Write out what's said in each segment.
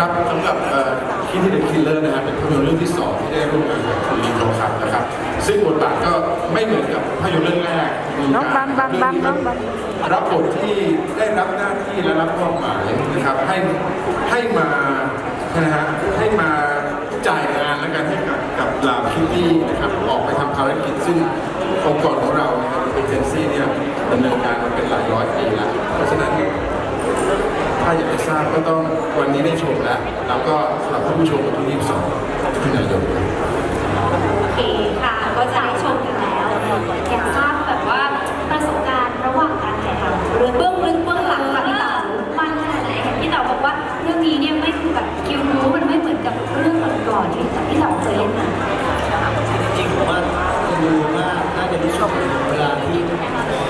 ครับสำหรับคิดที่เด็กคิลเลอร์นะฮะเป็นภาพยนตร์เรื่องที่สองที่ได้ร่วมงานกับคุณลีโรคับนะครับ ซึ่งบทบาทก็ไม่เหมือนกับภาพยนตร์เรื่องแรกน้องบังบังบังน้องบังรับบทที่ได้รับหน้าที่และรับมอบหมายนะครับให้ให้มานะฮะให้มาจ่ายงานแล้วกันให้กับกับเหล่าคิตตี้นะครับออกไปทำภารกิจซึ่งองค์กรของเรานะครับเอเจนซี่เนี่ยดำเนินการมาเป็นหลายร้อยปีแล้วเพราะฉะนั้น ถ้าอยากจะทราบก็ต้องวันนี้ได้ชมแล้ว แล้วก็สำหรับท่านผู้ชมวันที่22มิถุนายนโอเคค่ะ ก็จะได้ชมกันแล้ว อยากทราบแบบว่าประสบการณ์ระหว่างการถ่ายทำหรือเบื้องลึกเบื้องหลังค่ะพี่เต๋ามันขนาดไหนเห็นพี่เต๋าบอกว่าเรื่องนี้เนี่ยไม่คือแบบคิวรู้มันไม่เหมือนกับเรื่องก่อนๆที่พี่เต๋าเคยเล่นมาจริงๆผมว่าคนดูน่าน่าจะได้ชอบเวลาที่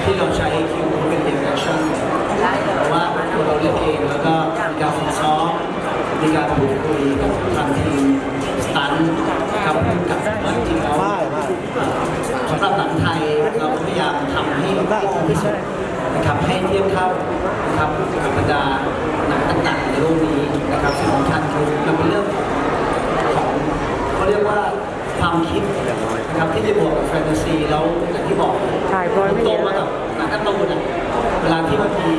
ที่เราใช้คิวเป็นเด็กแอคชั่นเพราะว่าตัวเราเล่นเองแล้วก็มีการฝึกซ้อมมี การพูดคุยกับทางทีมสตันครับกับจริงๆแล้วสำหรับหนังไทยเราพยายามทำให้ดีที่สุดนะครับให้เทียบเท่านะครับกับบรรดาหนังต่างๆในโลกนี้นะครับสิ่งสำคัญคือมันเป็นเรื่องของเขาเรียกว่าความคิดนะครับที่จะบวกกับแฟนตาซีแล้วอย่างที่บอกถ่ายโตมากับหนังการ์ตูนเวลาที่บางที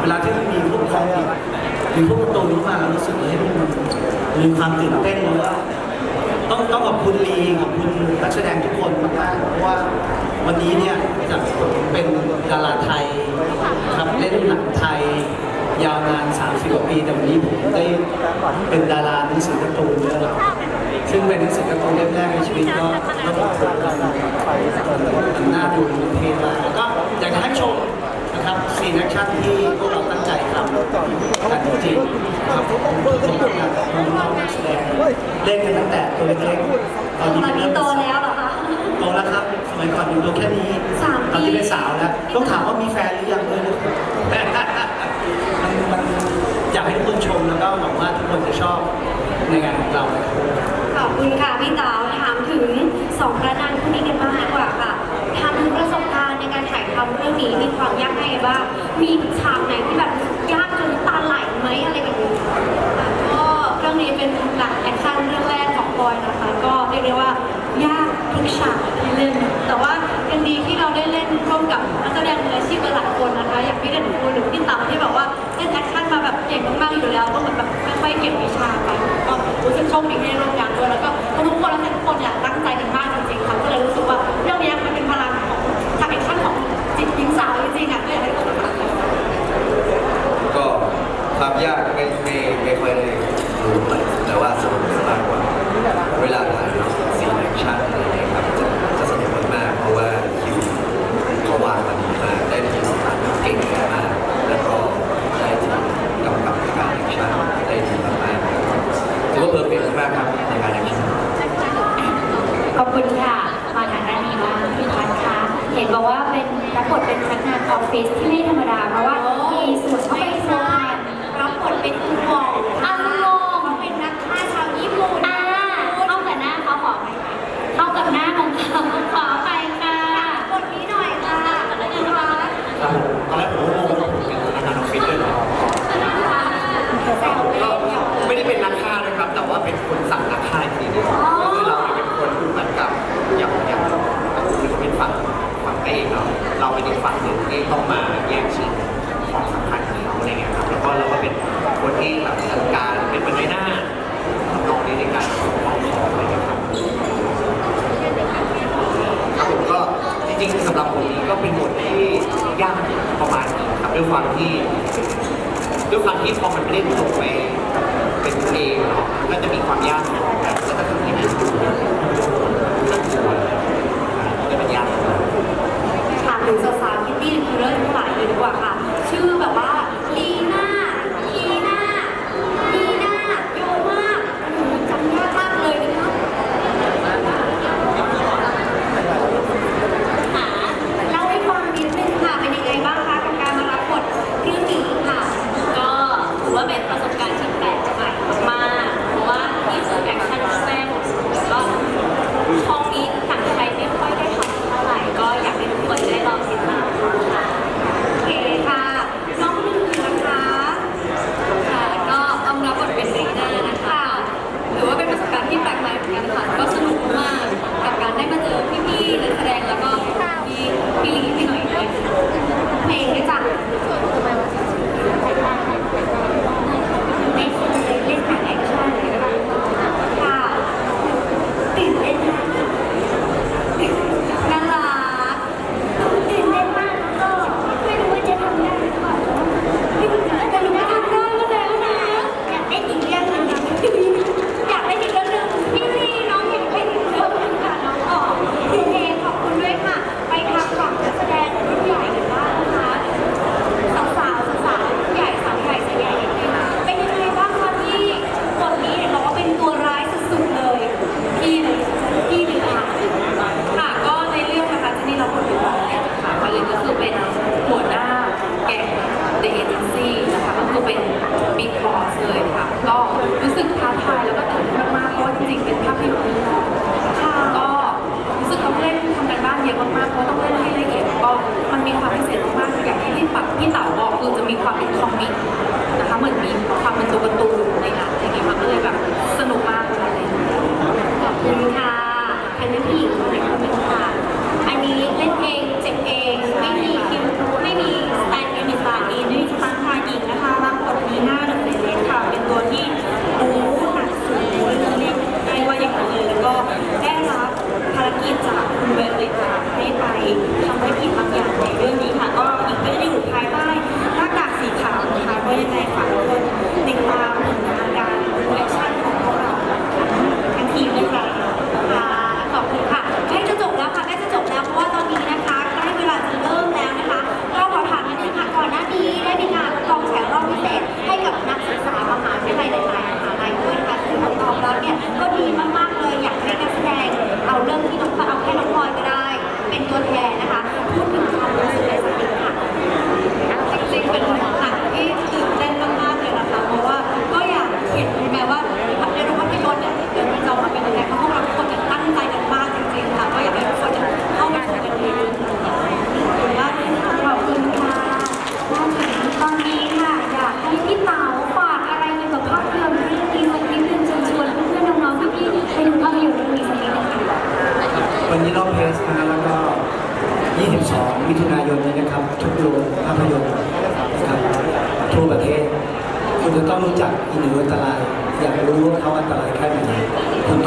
เวลาที่มันมีพวกคอมิก หรือพวกการ์ตูนเข้มาเรารู้สึกว่าเฮ้ยมันมีความตื่นเต้นแล้วว่าต้องต้องขอบคุณลีขอบคุณนักแสดงทุกคนมากๆเพราะว่าวันนี้เนี่ยจากเป็นดาราไทยครับเล่นหนังไทย ยาวนาน 30กว่าปีแต่วันนี้ผมได้เป็นดาราหนังสือการ์ตูนเรื่องหลักซึ่งเป็นหนังสือการ์ตูนเล่มแรกในชีวิตก็ระบบมันน่าดูมันเท่มากแล้วก็อยากจะให้ชมนะครับซีนแอคชั่นที่พวกเราตั้งใจทำกัน เล่นกันตั้งแต่ตัวเล็กๆตอนนี้ตอนเป็นนี้เริ่มโตแล้วเหรอคะโตแล้วครับสมัยก่อนอยู่ตัวแค่นี้สามปีตอนนี้เป็นสาวแล้วต้องถามว่ามีแฟนหรือยังเลยนะมันมันอยากให้ทุกคนชมแล้วก็หวังว่าทุกคนจะชอบในงานของเรานะครับขอบคุณค่ะพี่เต๋าถามถึงสองพระนางคู่นี้กันบ้างดีกว่าค่ะถามถึงประสบ ทำเรื่องนี้มีความยากง่ายบ้างมีฉากไหนที่แบบยากจนตาไหลไหมอะไรแบบนี้ก็เรื่องนี้เป็นหนังแอคชั่นเรื่องแรกของปอยนะคะ ก็เรียกได้ว่ายากทุกฉากที่เล่น แต่ว่ายังดีที่เราได้เล่นร่วมกับนักแสดงมืออาชีพหลายคนนะคะ อย่างพี่เด่น ยากไม่ไม่ไม่ค่อยได้รู้แต่ว่าสนุกสนานกว่า เวลาถ่ายซีนแอคชั่นอะไรเงี้ยครับจะจะสนุกมากๆเพราะว่าคิวเขาวางมาดีมากได้ทีมตัดเก่งมากแล้วก็ได้ทีมกำกับการแอคชั่นได้ดีมากๆถือว่าเพอร์เฟกต์มากครับในการแอคชั่นขอบคุณค่ะ มาทางด้านนี้บ้างพี่พันธ์คะเห็นบอกว่าเป็นรับบทเป็นพนักงานออฟฟิศที่ ที่พอมันไม่ได้ตกไป ปักที่เต๋าบอกคือจะมีความเป็นคอมมิก ทุกโรงภาพยนตร์ะครับทั่วประเทศ คุณจะต้องรู้จักอินทรีย์อันตราย อยากรู้ว่าเขาอันตรายแค่ไหนคุณ